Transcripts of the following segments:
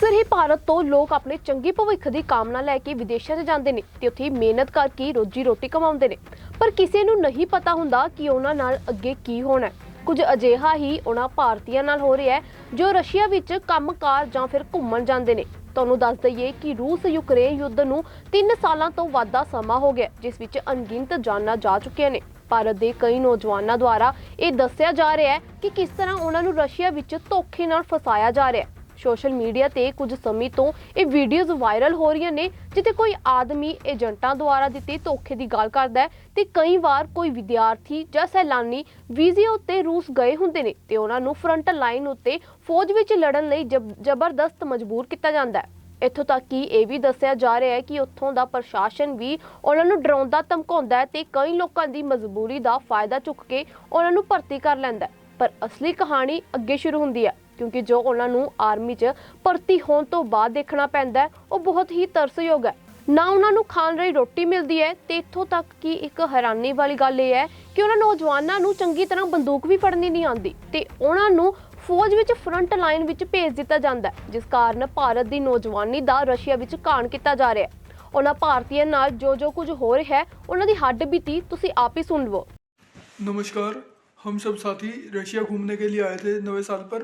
ਅਕਸਰ ਹੀ ਭਾਰਤ ਤੋਂ ਲੋਕ ਆਪਣੇ ਚੰਗੀ ਭਵਿੱਖ ਦੀ ਕਾਮਨਾ ਲੈ ਕੇ ਵਿਦੇਸ਼ਾਂ 'ਚ ਜਾਂਦੇ ਨੇ ਤੇ ਉੱਥੇ ਮਿਹਨਤ ਕਰਕੇ ਰੋਜੀ ਰੋਟੀ ਕਮਾਉਂਦੇ ਨੇ। ਪਰ ਕਿਸੇ ਨੂੰ ਨਹੀਂ ਪਤਾ ਹੁੰਦਾ ਕਿ ਉਹਨਾਂ ਨਾਲ ਅੱਗੇ ਕੀ ਹੋਣਾ ਹੈ। ਕੁਝ ਅਜਿਹਾ ਹੀ ਉਹਨਾਂ ਭਾਰਤੀਆਂ ਨਾਲ ਹੋ ਰਿਹਾ ਹੈ ਜੋ ਰਸ਼ੀਆ ਵਿੱਚ ਕੰਮਕਾਰ ਜਾਂ ਫਿਰ ਘੁੰਮਣ ਜਾਂਦੇ ਨੇ। ਤੁਹਾਨੂੰ ਦੱਸ ਦਈਏ ਕਿ ਰੂਸ ਯੂਕਰੇਨ ਯੁੱਧ ਨੂੰ 3 ਸਾਲਾਂ ਤੋਂ ਵੱਧ ਦਾ ਸਮਾਂ ਹੋ ਗਿਆ, ਜਿਸ ਵਿੱਚ ਅਣਗਿਣਤ ਜਾਨਾਂ ਜਾ ਚੁੱਕੀਆਂ ਨੇ। ਭਾਰਤ ਦੇ ਕਈ ਨੌਜਵਾਨਾਂ ਦੁਆਰਾ ਇਹ ਦੱਸਿਆ ਜਾ ਰਿਹਾ ਹੈ ਕਿ ਕਿਸ ਤਰ੍ਹਾਂ ਉਹਨਾਂ ਨੂੰ ਰਸ਼ੀਆ ਵਿੱਚ ਧੋਖੇ ਨਾਲ ਫਸਾਇਆ ਜਾ ਰਿਹਾ ਹੈ। ਸੋਸ਼ਲ ਮੀਡੀਆ ਤੇ ਕੁਝ ਸਮੇਂ ਤੋਂ ਇਹ ਵੀਡੀਓਜ਼ ਵਾਇਰਲ ਹੋ ਰਹੀਆਂ ਨੇ, ਜਿੱਥੇ ਕੋਈ ਆਦਮੀ ਏਜੰਟਾਂ ਦੁਆਰਾ ਦਿੱਤੇ ਧੋਖੇ ਦੀ ਗੱਲ ਕਰਦਾ ਹੈ ਤੇ ਕਈ ਵਾਰ ਕੋਈ ਵਿਦਿਆਰਥੀ ਜਾਂ ਸੈਲਾਨੀ ਵੀਜ਼ੇ ਉੱਤੇ ਰੂਸ ਗਏ ਹੁੰਦੇ ਨੇ ਤੇ ਉਹਨਾਂ ਨੂੰ ਫਰੰਟ ਲਾਈਨ ਉੱਤੇ ਫੌਜ ਵਿੱਚ ਲੜਨ ਲਈ ਜ਼ਬਰਦਸਤ ਮਜਬੂਰ ਕੀਤਾ ਜਾਂਦਾ ਹੈ। ਇੱਥੋਂ ਤੱਕ ਕਿ ਇਹ ਵੀ ਦੱਸਿਆ ਜਾ ਰਿਹਾ ਹੈ ਕਿ ਉੱਥੋਂ ਦਾ ਪ੍ਰਸ਼ਾਸਨ ਵੀ ਉਹਨਾਂ ਨੂੰ ਡਰਾਉਂਦਾ ਧਮਕਾਉਂਦਾ ਹੈ ਤੇ ਕਈ ਲੋਕਾਂ ਦੀ ਮਜਬੂਰੀ ਦਾ ਫਾਇਦਾ ਚੁੱਕ ਕੇ ਉਹਨਾਂ ਨੂੰ ਭਰਤੀ ਕਰ ਲੈਂਦਾ ਪਰ ਅਸਲੀ ਕਹਾਣੀ ਅੱਗੇ ਸ਼ੁਰੂ ਹੁੰਦੀ ਹੈ। ਕਿਉਂਕਿ ਜੋ ਉਹਨਾਂ ਨੂੰ ਆਰਮੀ 'ਚ ਭਰਤੀ ਹੋਣ ਤੋਂ ਬਾਅਦ ਦੇਖਣਾ ਪੈਂਦਾ ਹੈ ਉਹ ਬਹੁਤ ਹੀ ਤਰਸਯੋਗ ਹੈ ਨਾ ਉਹਨਾਂ ਨੂੰ ਖਾਣ ਲਈ ਰੋਟੀ ਮਿਲਦੀ ਹੈ ਤੇ ਇੱਥੋਂ ਤੱਕ ਕਿ ਇੱਕ ਹੈਰਾਨੀ ਵਾਲੀ ਗੱਲ ਇਹ ਹੈ ਕਿ ਉਹਨਾਂ ਨੌਜਵਾਨਾਂ ਨੂੰ ਚੰਗੀ ਤਰ੍ਹਾਂ ਬੰਦੂਕ ਵੀ ਫੜਨੀ ਨਹੀਂ ਆਉਂਦੀ ਤੇ ਉਹਨਾਂ ਨੂੰ ਫੌਜ ਵਿੱਚ ਫਰੰਟ ਲਾਈਨ ਵਿੱਚ ਭੇਜ ਦਿੱਤਾ ਜਾਂਦਾ ਹੈ ਜਿਸ ਕਾਰਨ ਭਾਰਤ ਦੀ ਨੌਜਵਾਨੀ ਦਾ ਰਸ਼ੀਆ ਵਿੱਚ ਘਾਣ ਕੀਤਾ ਜਾ ਰਿਹਾ ਹੈ ਉਹਨਾਂ ਭਾਰਤੀਆਂ ਨਾਲ ਜੋ ਜੋ ਕੁਝ ਹੋ ਰਿਹਾ ਹੈ ਉਹਨਾਂ ਦੀ ਹੱਡ ਬੀਤੀ ਤੁਸੀਂ ਆਪ ਹੀ ਸੁਣ ਲਵੋ नमस्कार हम सब साथी रशिया घूमने के लिए आए थे नवे साल पर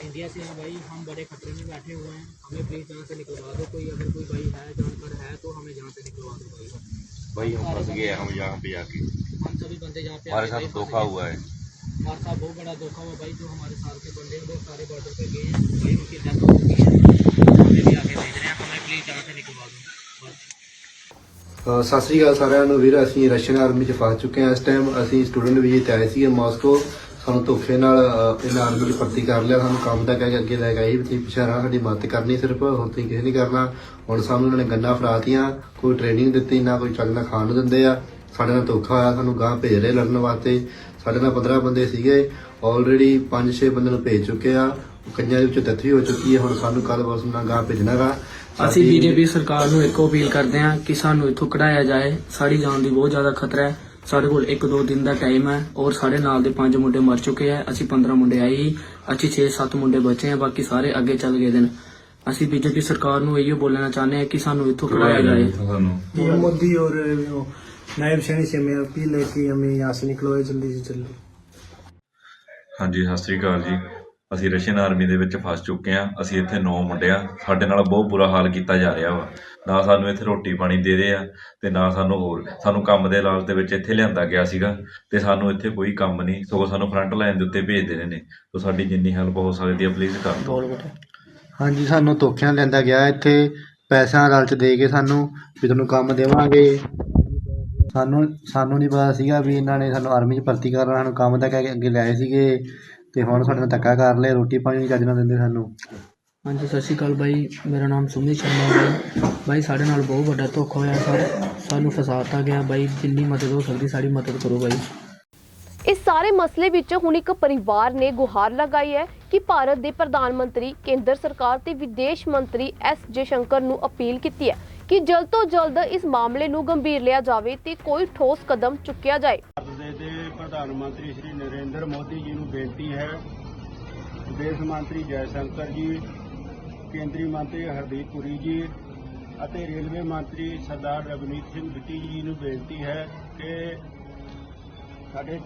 इंडिया से हैं भाई हम बड़े खतरे में बैठे हुए हैं हमें प्लीज़ यहाँ से निकलवा दो कोई अगर कोई भाई है जानकर है तो हमें यहाँ से निकलवा दो भाई भाई हम फंस गए हम यहाँ पे आके हम सभी बंदे यहाँ पे हमारे आके साथ भाई धोखा फंस हुआ है गए। हमारे साथ बहुत बड़ा धोखा हुआ भाई जो हमारे साथ के बंदे हैं वो सारे बॉर्डर पे गए हैं भाई उनकी डेथ हो चुकी है हमें भी आगे भेज रहे हैं हमें प्लीज़ यहाँ से निकलवा दो बस ਅ, ਸਤਿ ਸ੍ਰੀ ਅਕਾਲ ਸਾਰਿਆਂ ਨੂੰ ਵੀਰ ਅਸੀਂ ਰਸ਼ੀਅਨ ਆਰਮੀ ਚ ਫਸ ਚੁੱਕੇ ਹਾਂ ਇਸ ਟਾਈਮ ਅਸੀਂ ਸਟੂਡੈਂਟ ਵੀਜ਼ੇ ਤੇ ਆਏ ਸੀਗੇ ਮਾਸਕੋ ਸਾਨੂੰ ਧੋਖੇ ਨਾਲ ਇਹਨਾਂ ਆਰਮੀ ਚ ਭਰਤੀ ਕਰ ਲਿਆ। ਸਾਨੂੰ ਕੰਮ ਦਾ ਕਹਿ ਕੇ ਅੱਗੇ ਲੈ ਕੇ ਆਈ ਵੀ ਤੁਸੀਂ ਪਿਛਾਰਾ ਸਾਡੀ ਮਦਦ ਕਰਨੀ ਸਿਰਫ ਹੋਰ ਤੁਸੀਂ ਕਿਸੇ ਨਹੀਂ ਕਰਨਾ। ਹੁਣ ਸਾਨੂੰ ਉਹਨਾਂ ਨੇ ਗੰਨਾ ਫੜਾਤੀਆਂ ਕੋਈ ਟ੍ਰੇਨਿੰਗ ਦਿੱਤੀ ਨਾ ਕੋਈ ਚੱਜ ਨਾਲ ਖਾਣ ਨੂੰ ਦਿੰਦੇ ਆ। ਸਾਡੇ ਨਾਲ ਧੋਖਾ ਹੋਇਆ ਸਾਨੂੰ ਗਾਂ ਭੇਜ ਰਹੇ ਲੜਨ ਵਾਸਤੇ। ਸਾਡੇ ਨਾਲ 15 ਬੰਦੇ ਸੀਗੇ ਆਲਰੇਡੀ 5-6 ਬੰਦੇ ਨੂੰ ਭੇਜ ਚੁੱਕੇ ਆ। ਕਈਆਂ ਦੇ ਵਿੱਚ ਵੀ ਹੋ ਚੁੱਕੀ ਹੈ ਹੁਣ ਸਾਨੂੰ ਕੱਲ ਬਸ ਨਾਲ ਗਾਂ। ਭੇਜਣਾਗਾ ਅਸੀਂ ਬੀਜੇਪੀ ਸਰਕਾਰ ਨੂੰ ਇੱਕੋ ਅਪੀਲ ਕਰਦੇ ਹਾਂ ਕਿ ਸਾਨੂੰ ਇੱਥੋਂ ਕਢਾਇਆ ਜਾਏ। ਸਾਡੀ ਜਾਨ ਦੀ ਬਹੁਤ ਜ਼ਿਆਦਾ ਖਤਰਾ ਹੈ। ਸਾਡੇ ਕੋਲ 1-2 ਦਿਨ ਦਾ ਟਾਈਮ ਹੈ ਔਰ ਸਾਡੇ ਨਾਲ ਦੇ 5 ਮੁੰਡੇ ਮਰ ਚੁੱਕੇ ਆ ਅਸੀਂ 15 ਮੁੰਡੇ ਆਏ ਹੀ ਅਸੀਂ 6-7 ਮੁੰਡੇ ਬਚੇ ਆ ਬਾਕੀ ਸਾਰੇ ਅੱਗੇ ਚੱਲ ਗਏ ਦਿਨ। ਅਸੀਂ ਬੀਜੇਪੀ ਸਰਕਾਰ ਨੂੰ ਇਹੀ ਬੋਲਣਾ ਚਾਹੁੰਦੇ ਆ ਕਿ ਸਾਨੂੰ ਇੱਥੋਂ ਕਢਾਇਆ ਜਾਏ ਮੋਦੀ ਔਰ ਨਾਇਬ ਸੈਣੀ ਸੇ ਮੇਰੀ ਅਪੀਲ ਕਿ ਹਮੇ ਨਿਕਲੋ ਜਲਦੀ ਜਲਦੀ। ਹਾਂਜੀ ਸਤਿ ਸ੍ਰੀ ਅਕਾਲ ਜੀ। ਅਸੀਂ ਰਸ਼ੀਅਨ ਆਰਮੀ ਦੇ ਵਿੱਚ ਫਸ ਚੁੱਕੇ ਹਾਂ। ਅਸੀਂ ਇੱਥੇ 9 ਮੁੰਡੇ ਆ। ਸਾਡੇ ਨਾਲ ਬਹੁਤ ਬੁਰਾ ਹਾਲ ਕੀਤਾ ਜਾ ਰਿਹਾ ਵਾ। ਨਾ ਸਾਨੂੰ ਇੱਥੇ ਰੋਟੀ ਪਾਣੀ ਦੇ ਰਹੇ ਆ ਤੇ ਨਾ ਸਾਨੂੰ ਹੋਰ। ਸਾਨੂੰ ਕੰਮ ਦੇ ਲਾਲਚ ਦੇ ਵਿੱਚ ਇੱਥੇ ਲਿਆਂਦਾ ਗਿਆ ਸੀਗਾ ਤੇ ਸਾਨੂੰ ਇੱਥੇ ਕੋਈ ਕੰਮ ਨਹੀਂ। ਸਗੋਂ ਸਾਨੂੰ ਫਰੰਟ ਲਾਈਨ ਦੇ ਉੱਤੇ ਭੇਜ ਦੇਣੇ ਨੇ। ਸੋ ਸਾਡੀ ਜਿੰਨੀ ਹੈਲਪ ਹੋ ਸਕਦੀ ਹੈ ਪਲੀਜ਼ ਕਰ ਦਿਓ। ਹਾਂਜੀ ਸਾਨੂੰ ਧੋਖਿਆਂ ਲੈਂਦਾ ਗਿਆ। ਇੱਥੇ ਪੈਸਿਆਂ ਲਾਲਚ ਦੇ ਕੇ ਸਾਨੂੰ ਵੀ ਤੁਹਾਨੂੰ ਕੰਮ ਦੇਵਾਂਗੇ। ਸਾਨੂੰ ਸਾਨੂੰ ਨਹੀਂ ਪਤਾ ਸੀਗਾ ਵੀ ਇਹਨਾਂ ਨੇ ਸਾਨੂੰ ਆਰਮੀ 'ਚ ਭਰਤੀ ਕਰਨਾ ਸਾਨੂੰ ਕੰਮ ਦਾ ਕਹਿ ਕੇ ਅੱਗੇ ਲਿਆਏ ਸੀਗੇ। ਤੇ ਹੁਣ ਸਾਡੇ ਨਾਲ ਧੱਕਾ ਕਰ ਲਿਆ ਰੋਟੀ ਪਾਣੀ ਨਹੀਂ ਚੱਜ ਨਾਲ ਦਿੰਦੇ ਸਾਨੂੰ। ਹਾਂਜੀ ਸਤਿ ਸ਼੍ਰੀ ਅਕਾਲ ਬਾਈ। ਮੇਰਾ ਨਾਮ ਸੁਮਿਤ ਸ਼ਰਮਾ ਬਾਈ। ਬਾਈ ਸਾਡੇ ਨਾਲ ਬਹੁਤ ਵੱਡਾ ਧੋਖਾ ਹੋਇਆ ਸਰ। ਸਾਨੂੰ ਫਸਾਤਾ ਗਿਆ। ਬਾਈ ਜਿੰਨੀ ਮਦਦ ਹੋ ਸਕਦੀ ਸਾਡੀ ਮਦਦ ਕਰੋ ਬਾਈ। ਇਸ ਸਾਰੇ ਮਸਲੇ ਵਿੱਚ ਹੁਣ ਇੱਕ ਪਰਿਵਾਰ ਨੇ ਗੁਹਾਰ ਲਗਾਈ ਹੈ ਕਿ ਭਾਰਤ ਦੇ ਪ੍ਰਧਾਨ ਮੰਤਰੀ ਕੇਂਦਰ ਸਰਕਾਰ ਤੇ ਵਿਦੇਸ਼ ਮੰਤਰੀ ਐਸ ਜਯਸ਼ੰਕਰ ਨੂੰ ਅਪੀਲ ਕੀਤੀ ਹੈ ਕਿ ਜਲਦ ਤੋਂ ਜਲਦ ਇਸ ਮਾਮਲੇ ਨੂੰ ਗੰਭੀਰ ਲਿਆ ਜਾਵੇ ਤੇ ਕੋਈ ਠੋਸ ਕਦਮ ਚੁੱਕਿਆ ਜਾਏ। ਪ੍ਰਧਾਨ ਮੰਤਰੀ ਸ਼੍ਰੀ ਨਰਿੰਦਰ ਮੋਦੀ ਜੀ ਨੂੰ ਬੇਨਤੀ ਹੈ। ਵਿਦੇਸ਼ ਮੰਤਰੀ ਜੈ ਸ਼ੰਕਰ ਜੀ, ਕੇਂਦਰੀ ਮੰਤਰੀ ਹਰਦੀਪ ਪੁਰੀ ਜੀ ਅਤੇ ਰੇਲਵੇ ਮੰਤਰੀ ਸਰਦਾਰ ਰਵਨੀਤ ਸਿੰਘ ਬਿੱਟੀ ਜੀ ਨੂੰ ਬੇਨਤੀ ਹੈ ਕਿ ਸਾਡੇ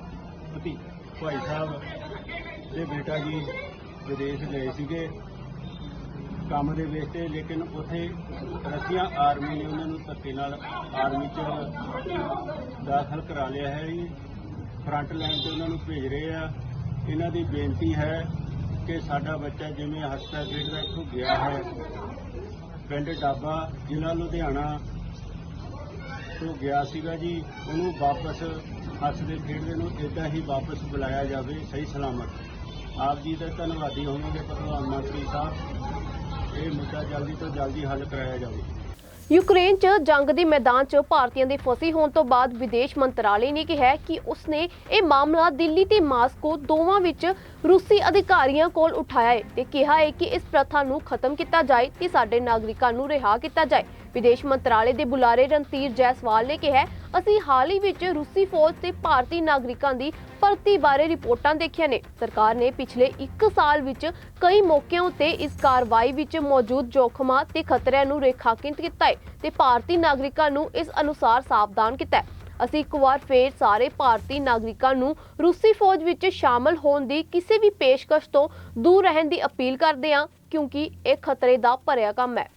ਪਤੀ ਭਾਈ ਸਾਹਿਬ ਦੇ ਬੇਟਾ ਜੀ ਵਿਦੇਸ਼ ਗਏ ਸੀਗੇ। ਕੰਮ ਦੇ ਵਿੱਚ ਤੇ, ਲੇਕਿਨ ਉੱਥੇ ਰਸ਼ੀਆ ਆਰਮੀ ਨੇ ਉਹਨਾਂ ਨੂੰ ਧੱਕੇ ਨਾਲ ਆਰਮੀ 'ਚ ਦਾਖਲ ਕਰਾ ਲਿਆ ਹੈ ਜੀ। ਫਰੰਟ ਲਾਈਨ ਤੇ ਉਹਨਾਂ ਨੂੰ ਭੇਜ ਰਹੇ ਆ। ਇਹਨਾਂ ਦੀ ਬੇਨਤੀ ਹੈ ਕਿ ਸਾਡਾ ਬੱਚਾ ਜਿਵੇਂ ਹਸਤਾ ਖੇਡਦਾ ਇੱਥੋਂ ਗਿਆ ਹੈ, ਪਿੰਡ ਡਾਬਾ ਜ਼ਿਲ੍ਹਾ ਲੁਧਿਆਣਾ ਤੋਂ ਗਿਆ ਸੀਗਾ ਜੀ, ਉਹਨੂੰ ਵਾਪਸ ਹੱਸਦੇ ਖੇਡਦੇ ਨੂੰ ਇੱਦਾਂ ਹੀ ਵਾਪਸ ਬੁਲਾਇਆ ਜਾਵੇ, ਸਹੀ ਸਲਾਮਤ। ਆਪ ਜੀ ਦਾ ਧੰਨਵਾਦੀ ਹੋਵਾਂਗੇ, ਪ੍ਰਧਾਨ ਮੰਤਰੀ ਸਾਹਿਬ। ਇਹ ਮੁੱਦਾ ਜਲਦੀ ਤੋਂ ਜਲਦੀ ਹੱਲ ਕਰਾਇਆ ਜਾਵੇ। ਯੂਕਰੇਨ 'ਚ ਜੰਗ ਦੇ ਮੈਦਾਨ 'ਚ ਭਾਰਤੀਆਂ ਦੇ ਫਸੇ ਹੋਣ ਤੋਂ ਬਾਅਦ ਵਿਦੇਸ਼ ਮੰਤਰਾਲੇ ਨੇ ਕਿਹਾ ਕਿ ਉਸਨੇ ਇਹ ਮਾਮਲਾ ਦਿੱਲੀ ਤੇ ਮਾਸਕੋ ਦੋਵਾਂ ਵਿੱਚ ਰੂਸੀ ਅਧਿਕਾਰੀਆਂ ਕੋਲ ਉਠਾਇਆ ਹੈ ਤੇ ਕਿਹਾ ਹੈ ਕਿ ਇਸ ਪ੍ਰਥਾ ਨੂੰ ਖਤਮ ਕੀਤਾ ਜਾਏ ਤੇ ਸਾਡੇ ਨਾਗਰਿਕਾਂ ਨੂੰ ਰਿਹਾ ਕੀਤਾ ਜਾਏ। ਵਿਦੇਸ਼ ਮੰਤਰਾਲੇ ਦੇ ਬੁਲਾਰੇ ਰਣਧੀਰ ਜੈਸਵਾਲ ਨੇ ਕਿਹਾ, ਅਸੀਂ ਹਾਲ ਹੀ ਵਿੱਚ ਰੂਸੀ ਫੌਜ ਤੇ ਭਾਰਤੀ ਨਾਗਰਿਕਾਂ ਦੀ ਭਰਤੀ ਬਾਰੇ ਰਿਪੋਰਟਾਂ ਦੇਖੀਆਂ ਨੇ। ਸਰਕਾਰ ਨੇ ਪਿਛਲੇ 1 ਸਾਲ ਵਿੱਚ ਕਈ ਮੌਕਿਆਂ ਉੱਤੇ ਇਸ ਕਾਰਵਾਈ ਵਿੱਚ ਮੌਜੂਦ ਜੋਖਮਾਂ ਤੇ ਖਤਰਿਆਂ ਨੂੰ ਰੇਖਾਂਕਿਤ ਕੀਤਾ ਹੈ ਤੇ ਭਾਰਤੀ ਨਾਗਰਿਕਾਂ ਨੂੰ ਇਸ ਅਨੁਸਾਰ ਸਾਵਧਾਨ ਕੀਤਾ ਹੈ। ਅਸੀਂ ਇੱਕ ਵਾਰ ਫੇਰ ਸਾਰੇ ਭਾਰਤੀ ਨਾਗਰਿਕਾਂ ਨੂੰ ਰੂਸੀ ਫੌਜ ਵਿੱਚ ਸ਼ਾਮਲ ਹੋਣ ਦੀ ਕਿਸੇ ਵੀ ਪੇਸ਼ਕਸ਼ ਤੋਂ ਦੂਰ ਰਹਿਣ ਦੀ ਅਪੀਲ ਕਰਦੇ ਹਾਂ, ਕਿਉਂਕਿ ਇਹ ਖਤਰੇ ਦਾ ਭਰਿਆ ਕੰਮ ਹੈ।